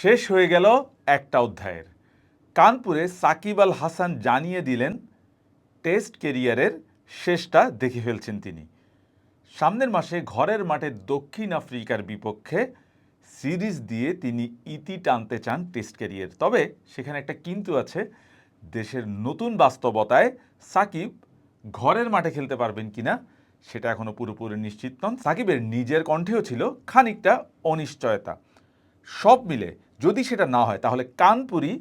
শেষ হয়ে গেল একটা অধ্যায়ের। কানপুরে সাকিব আল হাসান জানিয়ে দিলেন, টেস্ট কেরিয়ারের শেষটা দেখে ফেলছেন তিনি। সামনের মাসে ঘরের মাঠে দক্ষিণ আফ্রিকার বিপক্ষে সিরিজ দিয়ে তিনি ইতি টানতে চান টেস্ট ক্যারিয়ার তবে সেখানে একটা কিন্তু আছে, দেশের নতুন বাস্তবতায় সাকিব ঘরের মাঠে খেলতে পারবেন কিনা সেটা এখনও পুরোপুরি নিশ্চিত নন। সাকিবের নিজের কণ্ঠেও ছিল খানিকটা অনিশ্চয়তা। সব মিলে যদি সেটা না হয় তাহলে কানপুরি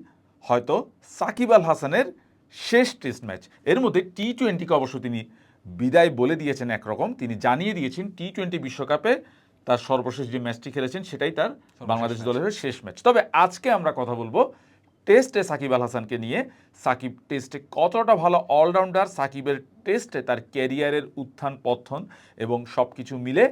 হয়তো সাকিব আল হাসানের শেষ টেস্ট ম্যাচ। এর মধ্যে টি টোয়েন্টিকে অবশ্য তিনি বিদায় বলে দিয়েছেন একরকম। তিনি জানিয়ে দিয়েছেন টি টোয়েন্টি বিশ্বকাপে তার সর্বশেষ যে ম্যাচটি খেলেছেন সেটাই তার বাংলাদেশ দলের শেষ ম্যাচ। তবে আজকে আমরা কথা বলব টেস্টে সাকিব আল হাসানকে নিয়ে। সাকিব টেস্টে কতটা ভালো অলরাউন্ডার সাকিবের টেস্টে তার ক্যারিয়ারের উত্থান পত্থন এবং সব কিছু মিলে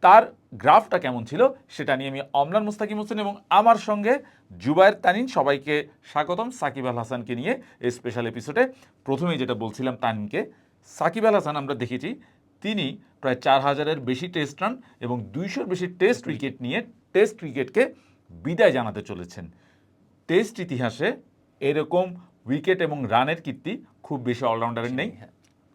তার গ্রাফটা কেমন ছিল সেটা নিয়ে আমি অমলান মুস্তাকিম হোসেন এবং আমার সঙ্গে জুবায়ের তানিন সবাইকে স্বাগতম সাকিব আল হাসানকে নিয়ে এই স্পেশাল এপিসোডে প্রথমেই যেটা বলছিলাম তানিনকে সাকিব আল হাসান আমরা দেখেছি তিনি প্রায় চার হাজারের বেশি টেস্ট রান এবং দুইশোর বেশি টেস্ট উইকেট নিয়ে টেস্ট ক্রিকেটকে বিদায় জানাতে চলেছেন। টেস্ট ইতিহাসে এরকম উইকেট এবং রানের কীর্তি খুব বেশি অলরাউন্ডারের নেই।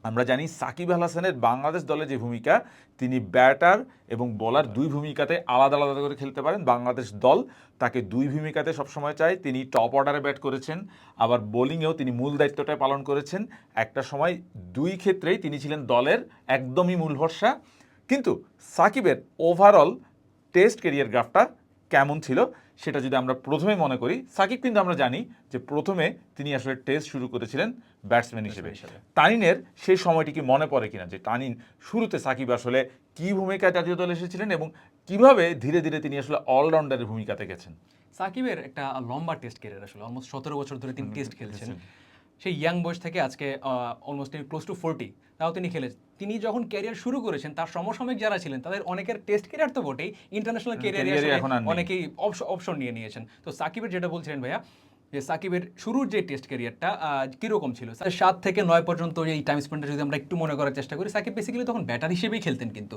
আমরা জানি সাকিব আল হাসানের বাংলাদেশ দলে যে ভূমিকা, তিনি ব্যাটার এবং বলার দুই ভূমিকাতে আলাদা আলাদা করে খেলতে পারেন। বাংলাদেশ দল তাকে দুই ভূমিকাতে সবসময় চায়। তিনি টপ অর্ডারে ব্যাট করেছেন, আবার বোলিংয়েও তিনি মূল দায়িত্বটা পালন করেছেন। একটা সময় দুই ক্ষেত্রেই তিনি ছিলেন দলের একদমই মূল ভরসা। কিন্তু সাকিবের ওভারঅল টেস্ট কেরিয়ার গ্রাফটা কেমন ছিল সেটা যদি আমরা প্রথমে মনে করি সাকিব কিন্তু আমরা জানি যে প্রথমে তিনি আসলে টেস্ট শুরু করেছিলেন ব্যাটসম্যান হিসেবে। তানিনের সেই সময়টি কি মনে পড়ে কিনা যে তানিন শুরুতে সাকিব আসলে কি ভূমিকায় জাতীয় দলে এসেছিলেন এবং কীভাবে ধীরে ধীরে তিনি আসলে অলরাউন্ডারের ভূমিকাতে গেছেন? সাকিবের একটা লম্বা টেস্ট ক্যারিয়ার আসলে অলমোস্ট সতেরো বছর ধরে তিনি টেস্ট খেলছেন। সেই ইয়াং বয়স থেকে আজকে অলমোস্ট তিনি ক্লোজ টু ফোরটি তাও তিনি খেলেছেন। তিনি যখন ক্যারিয়ার শুরু করেছেন তার সমসাময়িক যারা ছিলেন তাদের অনেকের টেস্ট ক্যারিয়ার তো বটেই ইন্টারন্যাশনাল ক্যারিয়ারে অনেকেই অপশন নিয়ে নিয়েছেন। তো সাকিবের যেটা বলছিলেন ভাইয়া যে সাকিবের শুরুর যে টেস্ট ক্যারিয়ারটা কীরকম ছিল? সাত থেকে নয় পর্যন্ত এই টাইম স্পেন্ডটা যদি আমরা একটু মনে করার চেষ্টা করি, সাকিব বেসিক্যালি তখন ব্যাটার হিসেবেই খেলতেন কিন্তু।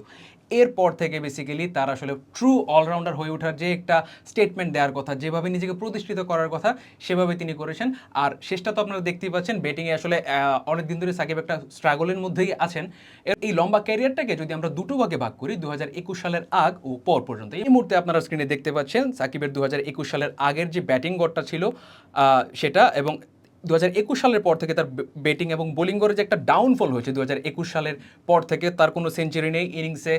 এরপর থেকে বেসিক্যালি তার আসলে ট্রু অলরাউন্ডার হয়ে ওঠার যে একটা স্টেটমেন্ট দেওয়ার কথা, যেভাবে নিজেকে প্রতিষ্ঠিত করার কথা, সেভাবে তিনি করেছেন। আর শেষটা তো আপনারা দেখতেই পাচ্ছেন ব্যাটিংয়ে আসলে অনেক দিন ধরে সাকিব একটা স্ট্রাগলের মধ্যেই আছেন। এই লম্বা ক্যারিয়ারটাকে যদি আমরা দুটো ভাগে ভাগ করি দু হাজার একুশ সালের আগ ও পর পর্যন্ত এই মুহূর্তে আপনারা স্ক্রিনে দেখতে পাচ্ছেন, সাকিবের দু হাজার একুশ সালের আগের যে ব্যাটিং গড়টা ছিল সেটা এবং দু হাজার একুশ সালের পর থেকে তার ব্যাটিং এবং বোলিং করে যে একটা ডাউনফল হয়েছে দু হাজার একুশ সালের পর থেকে তার কোনো সেঞ্চুরি নেই ইনিংসে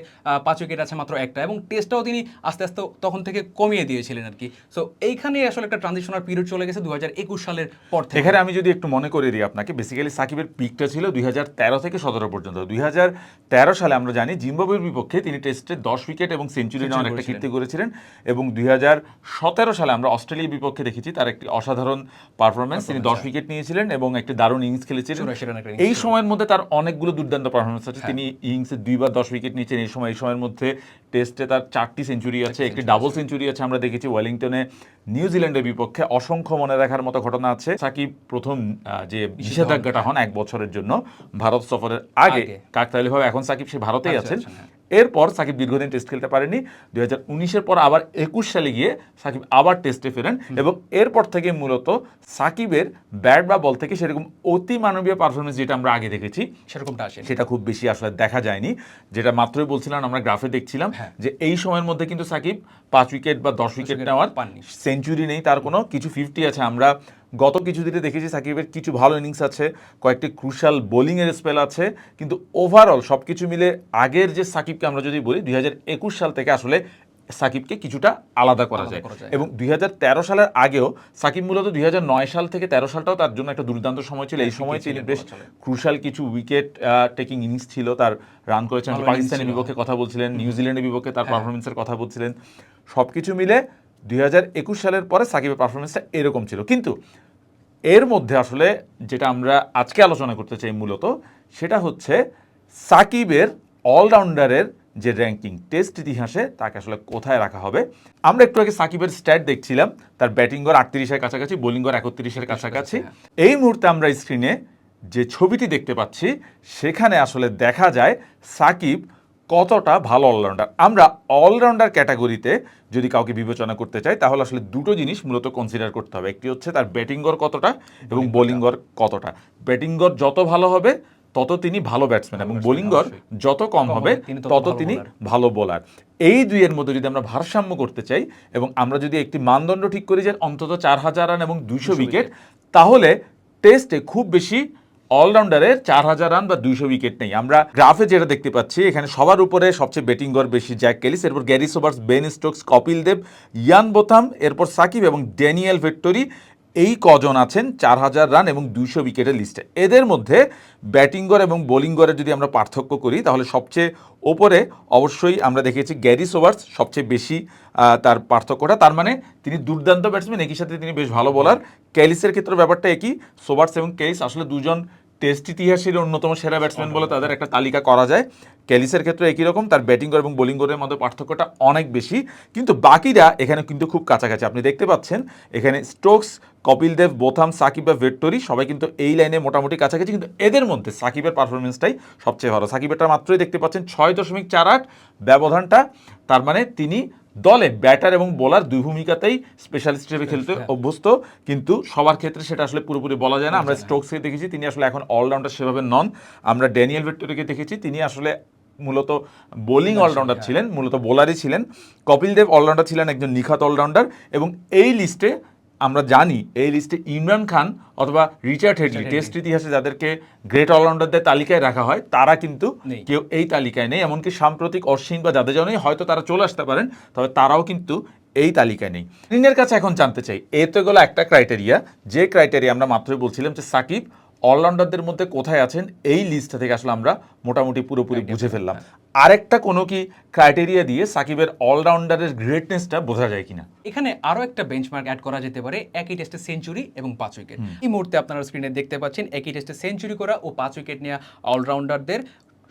পাঁচ উইকেট আছে মাত্র একটা এবং টেস্টটাও তিনি আস্তে আস্তে তখন থেকে কমিয়ে দিয়েছিলেন আর কি। সো এইখানে আসলে একটা ট্রানজিশনাল পিরিয়ড চলে গেছে দু হাজার একুশ সালের পর থেকে। এখানে আমি যদি একটু মনে করে দিই আপনাকে বেসিক্যালি সাকিবের পিকটা ছিল দুই হাজার তেরো থেকে সতেরো পর্যন্ত। দুই হাজার তেরো সালে আমরা জানি জিম্বাবুয়ের বিপক্ষে তিনি টেস্টে দশ উইকেট এবং সেঞ্চুরি নেওয়ার একটা কীর্তি করেছিলেন এবং দুই হাজার সতেরো সালে আমরা অস্ট্রেলিয়ার বিপক্ষে দেখেছি তার একটি অসাধারণ পারফরমেন্স তিনি দশ উইকেট নিয়েছিলেন এবং একটি দারুণ ইনিংস খেলেছিলেন। এই সময়ের মধ্যে তার অনেকগুলো দুর্দান্ত পারফরমেন্স আছে। তিনি ইনিংসে দুইবার দশ উইকেট নিয়েছেন। এই সময় এই সময়ের মধ্যে টেস্টে তার চারটি সেঞ্চুরি আছে একটি ডাবল সেঞ্চুরি আছে। আমরা দেখেছি ওয়েলিংটনে নিউজিল্যান্ডের বিপক্ষে অসংখ্য মনে রাখার মতো ঘটনা আছে। সাকিব প্রথম যে নিষেধাজ্ঞাটা হন এক বছরের জন্য ভারত সফরের আগে। কাকতালীয়ভাবে এখন সাকিব সে ভারতেই আছেন। হ্যাঁ। এরপর সাকিব দীর্ঘদিন টেস্ট খেলতে পারেনি দুই হাজার উনিশের পর আবার একুশ সালে গিয়ে সাকিব আবার টেস্টে ফেরেন এবং এরপর থেকে মূলত সাকিবের ব্যাট বা বল থেকে সেরকম অতি মানবীয় পারফরমেন্স যেটা আমরা আগে দেখেছি সেরকমটা আসে সেটা খুব বেশি আসলে দেখা যায়নি। যেটা মাত্রই বলছিলাম আমরা গ্রাফে দেখছিলাম হ্যাঁ। যে এই সময়ের মধ্যে কিন্তু সাকিব পাঁচ উইকেট বা দশ উইকেট নেওয়ার পাননি। সেঞ্চুরি নেই তার কোনো কিছু ফিফটি আছে আমরা গত কিছু দিনে দেখেছি সাকিবের কিছু ভালো ইনিংস আছে কয়েকটি ক্রুশাল বোলিংয়ের স্পেল আছে কিন্তু ওভারঅল সব কিছু মিলে আগের যে সাকিবকে আমরা যদি বলি দুই হাজার একুশ সাল থেকে আসলে সাকিবকে কিছুটা আলাদা করা যায়। এবং দুই হাজার তেরো সালের আগেও সাকিব মূলত দুই হাজার নয় সাল থেকে তেরো সালটাও তার জন্য একটা দুর্দান্ত সময় ছিল। এই সময় তিনি বেশ ক্রুশাল কিছু উইকেট টেকিং ইনিংস ছিল। তার রান করেছেন পাকিস্তানের বিপক্ষে কথা বলছিলেন নিউজিল্যান্ডের বিপক্ষে তার হ্যাঁ। পারফরমেন্সের কথা বলছিলেন। সব কিছু মিলে দুই হাজার একুশ সালের পরে সাকিবের পারফরমেন্সটা এরকম ছিল। কিন্তু এর মধ্যে আসলে যেটা আমরা আজকে আলোচনা করতে চাই মূলত সেটা হচ্ছে সাকিবের অলরাউন্ডারের যে র্যাঙ্কিং টেস্ট ইতিহাসে তাকে আসলে কোথায় রাখা হবে। আমরা একটু আগে সাকিবের স্ট্যাট দেখছিলাম তার ব্যাটিং গড় আটত্রিশের কাছাকাছি বোলিং গড় একত্রিশের কাছাকাছি এই মুহূর্তে আমরা স্ক্রিনে যে ছবিটি দেখতে পাচ্ছি সেখানে আসলে দেখা যায় সাকিব কতটা ভালো অলরাউন্ডার আমরা অলরাউন্ডার ক্যাটাগরিতে যদি কাউকে বিবেচনা করতে চাই তাহলে আসলে দুটো জিনিস মূলত কনসিডার করতে হবে। একটি হচ্ছে তার ব্যাটিং গড় কতটা এবং বোলিং গড় কতটা। ব্যাটিং গড় যত ভালো হবে তত তিনি ভালো ব্যাটসম্যান এবং বোলিং গড় যত কম হবে তত তিনি ভালো বোলার এই দুইয়ের মধ্যে যদি আমরা ভারসাম্য করতে চাই এবং আমরা যদি একটি মানদণ্ড ঠিক করি যে অন্তত চার হাজার রান এবং দুইশো উইকেট তাহলে টেস্টে খুব বেশি অলরাউন্ডারের চার হাজার রান বা দুইশো উইকেট নেই। আমরা গ্রাফে যেটা দেখতে পাচ্ছি এখানে সবার উপরে সবচেয়ে ব্যাটিং গড় বেশি জ্যাক কেলিস এরপর Garry Sobers Ben Stokes Kapil Dev Ian Botham এরপর সাকিব এবং ড্যানিয়েল ভিক্টোরি এই কজন আছেন? চার হাজার রান এবং দুইশো উইকেটের লিস্টে। এদের মধ্যে ব্যাটিং গড় এবং বোলিং গড়ের যদি আমরা পার্থক্য করি, তাহলে সবচেয়ে ওপরে অবশ্যই আমরা দেখেছি গ্যারি সোভার্স সবচেয়ে বেশি তার পার্থক্যটা। তার মানে তিনি দুর্দান্ত ব্যাটসম্যান, একই সাথে তিনি বেশ ভালো বলার। ক্যালিসের ক্ষেত্রে ব্যাপারটা একই। সোভার্স এবং ক্যালিস আসলে দুজন টেস্ট ইতিহাসের অন্যতম সেরা ব্যাটসম্যান বলে তাদের একটা তালিকা করা যায়। ক্যালিসের ক্ষেত্রে একই রকম তার ব্যাটিং এবং বোলিং গড়ের মধ্যে পার্থক্যটা অনেক বেশি। কিন্তু বাকিরা এখানে কিন্তু খুব কাছাকাছি। আপনি দেখতে পাচ্ছেন এখানে স্টোকস কপিল দেব বোথাম সাকিব বা ভেট্টরি সবাই কিন্তু এই লাইনে মোটামুটি কাছাকাছি। কিন্তু এদের মধ্যে সাকিবের পারফরমেন্সটাই সবচেয়ে ভালো। সাকিবেরটা মাত্রই দেখতে পাচ্ছেন ছয় দশমিক চার আট ব্যবধানটা। তার মানে তিনি দলে ব্যাটার এবং বোলার দুই ভূমিকাতেই স্পেশালিস্ট হিসেবে খেলতে অভ্যস্ত। কিন্তু সবার ক্ষেত্রে সেটা আসলে পুরোপুরি বলা যায় না। আমরা স্টোকসকে দেখেছি তিনি আসলে এখন অলরাউন্ডার সেভাবে নন। আমরা ড্যানিয়েল ভিক্টোরিকে দেখেছি তিনি আসলে মূলত বোলিং অলরাউন্ডার ছিলেন মূলত বোলারই ছিলেন। কপিল দেব অলরাউন্ডার ছিলেন একজন নিখাত অলরাউন্ডার এবং এই লিস্টে আমরা জানি এই লিস্টে ইমরান খান অথবা রিচার্ড হেডলি টেস্ট ইতিহাসে যাদেরকে গ্রেট অলরাউন্ডারদের তালিকায় রাখা হয় তারা কিন্তু কেউ এই তালিকায় নেই এমনকি সাম্প্রতিক অশ্বিন বা যাদের জন্যই হয়তো তারা চলে আসতে পারেন তবে তারাও কিন্তু এই তালিকায় নেই। ঋণের কাছে এখন জানতে চাই এ তো গেলো একটা ক্রাইটেরিয়া যে ক্রাইটেরিয়া আমরা মাত্রই বলছিলাম যে সাকিব অলরাউন্ডারদের মধ্যে কোথায় আছেন এই লিস্টটা থেকে আসলে আমরা মোটামুটি পুরোপুরি বুঝে ফেললাম। আরেকটা কোনো কি ক্রাইটেরিয়া দিয়ে সাকিবের অলরাউন্ডারের গ্রেটনেসটা বোঝা যায় কিনা? এখানে আরও একটা বেঞ্চমার্ক অ্যাড করা যেতে পারে একই টেস্টে সেঞ্চুরি এবং পাঁচ উইকেট এই মুহূর্তে আপনারা স্ক্রিনে দেখতে পাচ্ছেন একই টেস্টে সেঞ্চুরি করা ও পাঁচ উইকেট নেওয়া অলরাউন্ডারদের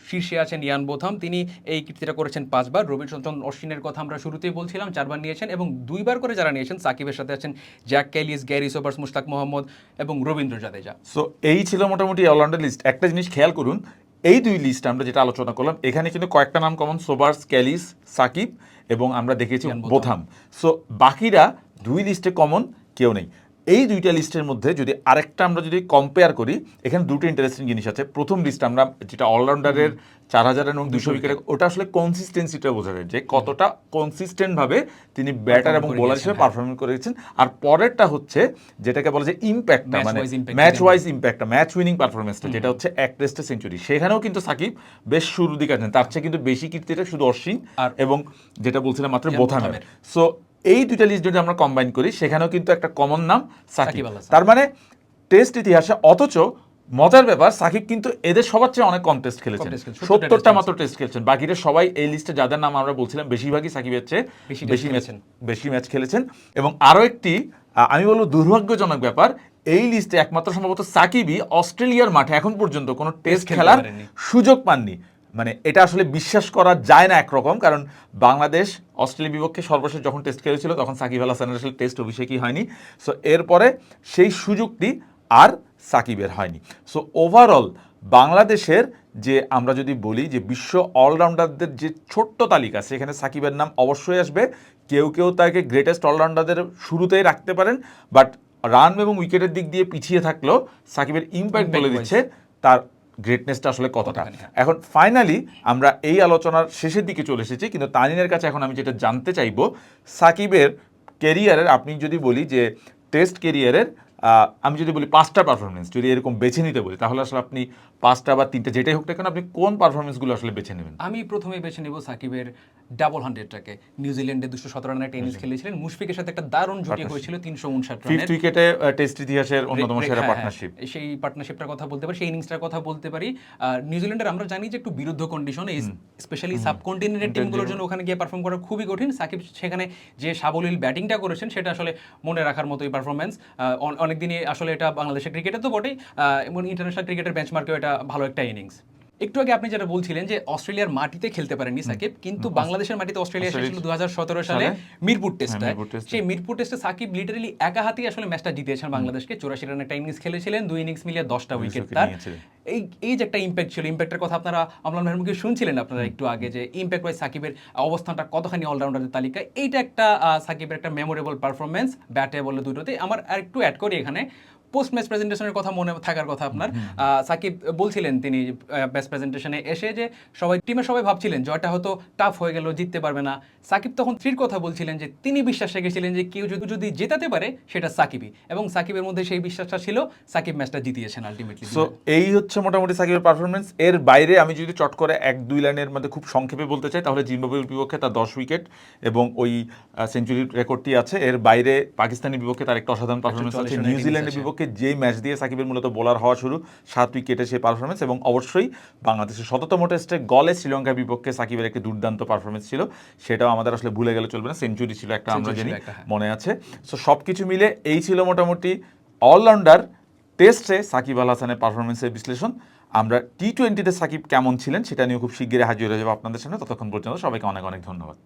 শীর্ষে আছেন ইয়ান বোথাম। তিনি এই কীর্তিটা করেছেন পাঁচবার। রবিচন্দ্রন অশ্বিনের কথা আমরা শুরুতেই বলছিলাম চারবার নিয়েছেন এবং দুইবার করে যারা নিয়েছেন সাকিবের সাথে আছেন Jack Kallis Garry Sobers Mushtaq Mohammad এবং রবীন্দ্র জাদেজা। সো এই ছিল মোটামুটি অলরাউন্ডার লিস্ট একটা জিনিস খেয়াল করুন এই দুই লিস্ট আমরা যেটা আলোচনা করলাম এখানে কিন্তু কয়েকটা নাম কমন সোবার্স ক্যালিস সাকিব এবং আমরা দেখেছি। বোথাম। সো বাকিরা দুই লিস্টে কমন কেউ নেই। এই দুইটা লিস্টের মধ্যে যদি আরেকটা আমরা যদি কম্পেয়ার করি এখানে দুটো ইন্টারেস্টিং জিনিস আছে। প্রথম লিস্ট আমরা যেটা অলরাউন্ডারের চার হাজার এবং দুশো উইকেট ওটা আসলে কনসিস্টেন্সিটা বোঝা যায় যে কতটা কনসিস্টেন্টভাবে তিনি ব্যাটার এবং বোলার হিসেবে হ্যাঁ। পারফর্ম করেছেন। আর পরেরটা হচ্ছে যেটাকে বলা যায় ইম্প্যাক্টটা মানে ম্যাচ ওয়াইজ ইম্প্যাক্টটা ম্যাচ উইনিং পারফরমেন্সটা যেটা হচ্ছে এক টেস্টে সেঞ্চুরি সেখানেও কিন্তু সাকিব বেশ শুরুর দিকে আছেন। তার চেয়ে কিন্তু বেশি কীর্তিটা শুধু অশ্বিন আর এবং যেটা বলছিলাম মাত্র বোথামের। সো এই দুইটা লিস্ট যদি আমরা কম্বাইন করি সেখানেও কিন্তু একটা কমন নাম সাকিব। তার মানে টেস্ট ইতিহাসে অথচ মজার ব্যাপার সাকিব কিন্তু এদের সবার চেয়ে অনেক কম টেস্ট খেলেছেন। test খেলেছেন, 70টা সত্তরটা মাত্র টেস্ট খেলেছেন। বাকিরা সবাই এই লিস্টে যাদের নাম আমরা বলছিলাম বেশিরভাগই সাকিবের চেয়ে বেশি ম্যাচ। বেশি ম্যাচ খেলেছেন। এবং আরও একটি আমি বলব দুর্ভাগ্যজনক ব্যাপার এই লিস্টে একমাত্র সম্ভবত সাকিবই অস্ট্রেলিয়ার মাঠে এখন পর্যন্ত কোনো টেস্ট খেলার সুযোগ পাননি। মানে এটা আসলে বিশ্বাস করা যায় না একরকম কারণ বাংলাদেশ অস্ট্রেলিয়া বিপক্ষে সর্বশেষ যখন টেস্ট খেলেছিল তখন সাকিব আল হাসানের আসলে টেস্ট অভিষেকই হয়নি। সো এরপরে সেই সুযোগটি আর সাকিবের হয়নি। সো ওভারঅল বাংলাদেশের যে আমরা যদি বলি যে বিশ্ব অলরাউন্ডারদের যে ছোট্ট তালিকা সেখানে সাকিবের নাম অবশ্যই আসবে। কেউ কেউ তাকে গ্রেটেস্ট অলরাউন্ডারদের শুরুতেই রাখতে পারেন বাট রান এবং উইকেটের দিক দিয়ে পিছিয়ে থাকলেও সাকিবের ইম্প্যাক্ট বলে দিচ্ছে তার গ্রেটনেসটা আসলে কতটা হ্যাঁ। এখন ফাইনালি আমরা এই আলোচনার শেষের দিকে চলে এসেছি কিন্তু তানিনের কাছে এখন আমি যেটা জানতে চাইব সাকিবের কেরিয়ারের আপনি যদি বলি যে টেস্ট কেরিয়ারের আমি যদি বলি পাঁচটা পারফরমেন্স যদি এরকম বেছে নিতে বলি তাহলে আসলে আপনি পাঁচটা বা তিনটে যেটাই হোক না কেন আপনি কোন পারফরমেন্সগুলো আসলে বেছে নেবেন? আমি প্রথমে বেছে নেব সাকিবের ডাবল হান্ড্রেডটাকে নিউজিল্যান্ডে দুশো সতেরো রানের একটা ইনিংস খেলেছিলেন মুশফিকের সাথে একটা দারুণ জুটি হয়েছিল তিনশো উনষাট ফিফথ উইকেটে টেস্ট ইতিহাসের অন্যতম সেরা হ্যাঁ, পার্টনারশিপ হ্যাঁ, সেই পার্টনারশিপটার কথা বলতে পারি সেই ইনিংসটার কথা বলতে পারি। নিউজিল্যান্ডের আমরা জানি যে একটু বিরুদ্ধ কন্ডিশন স্পেশালি সাবকন্টিনেন্টের টিমগুলোর জন্য ওখানে গিয়ে পারফর্ম করা খুবই কঠিন। সাকিব সেখানে যে সাবলীল ব্যাটিংটা করেছেন সেটা আসলে মনে রাখার মতোই পারফরমেন্স অনেক দিনই আসলে এটা বাংলাদেশের ক্রিকেটে তো বটেই এবং ইন্টারন্যাশনাল ক্রিকেটের বেঞ্চমার্কেও এটা ভালো একটা ইনিংস একটু আগে আপনি যেটা বলছিলেন যে অস্ট্রেলিয়ার মাটিতে খেলতে পারেননি সাকিব কিন্তু বাংলাদেশের মাটিতে অস্ট্রেলিয়া এসেছিল দু হাজার সতেরো সালে? সালে। মিরপুর টেস্টে। সেই মিরপুর টেস্টে সাকিব লিটারালি একা হাতেই আসলে ম্যাচটা জিতিয়েছেন বাংলাদেশকে। চৌরাশি রানের একটা ইনিংস খেলেছিলেন দুই ইনিংস মিলিয়ে দশটা উইকেট তার। এই এই যে একটা ইম্প্যাক্ট ছিল ইম্প্যাক্টের কথা আপনারা অমলান ভাইয়ের মুখে শুনছিলেন আপনারা একটু আগে যে ইম্প্যাক্ট ওয়াইজ সাকিবের অবস্থানটা কতখানি অলরাউন্ডারের তালিকা এইটা একটা সাকিবের একটা মেমোরেবল পারফরমেন্স ব্যাটে বলে দুটোতে আমার আর একটু অ্যাড করি এখানে। পোস্ট ম্যাচ প্রেজেন্টেশনের কথা মনে থাকার কথা আপনার। সাকিব বলছিলেন তিনি বেস্ট প্রেজেন্টেশনে এসে যে সবাই টিমের সবাই ভাবছিলেন জয়টা হয়তো টাফ হয়ে গেল জিততে পারবে না। সাকিব তখন থ্রির কথা বলছিলেন যে তিনি বিশ্বাস রেখেছিলেন যে কেউ যদি যদি জেতাতে পারে সেটা সাকিবই। এবং সাকিবের মধ্যে সেই বিশ্বাসটা ছিল সাকিব ম্যাচটা জিতিয়েছেন আলটিমেটলি সো এই হচ্ছে মোটামুটি সাকিবের পারফরমেন্স এর বাইরে আমি যদি চট করে এক দুই লাইনের মধ্যে খুব সংক্ষেপে বলতে চাই তাহলে জিম্বাবুয়ের বিপক্ষে তার দশ উইকেট এবং ওই সেঞ্চুরির রেকর্ডটি আছে। এর বাইরে পাকিস্তানের বিপক্ষে তার একটা অসাধারণ পারফরমেন্স আছে। 144 রানের নিউজিল্যান্ডের আছে। বিপক্ষে যেই ম্যাচ দিয়ে সাকিবের মূলত বোলার হওয়া শুরু সাত উইকেটে সেই পারফরমেন্স এবং অবশ্যই বাংলাদেশের শততম টেস্টে গলে শ্রীলঙ্কার বিপক্ষে সাকিবের একটি দুর্দান্ত পারফরমেন্স ছিল। সেটাও আমাদের আসলে ভুলে গেলে চলবে না। সেঞ্চুরি ছিল একটা আমরা জানি হ্যাঁ। মনে আছে। সো সব কিছু মিলে এই ছিল মোটামুটি অলরাউন্ডার টেস্টে সাকিব আল হাসানের পারফরমেন্সের বিশ্লেষণ। আমরা টি টোয়েন্টিতে সাকিব কেমন ছিলেন সেটা নিয়ে খুব শীঘ্রই হাজির হয়ে যাব আপনাদের সামনে। ততক্ষণ পর্যন্ত সবাইকে অনেক অনেক ধন্যবাদ।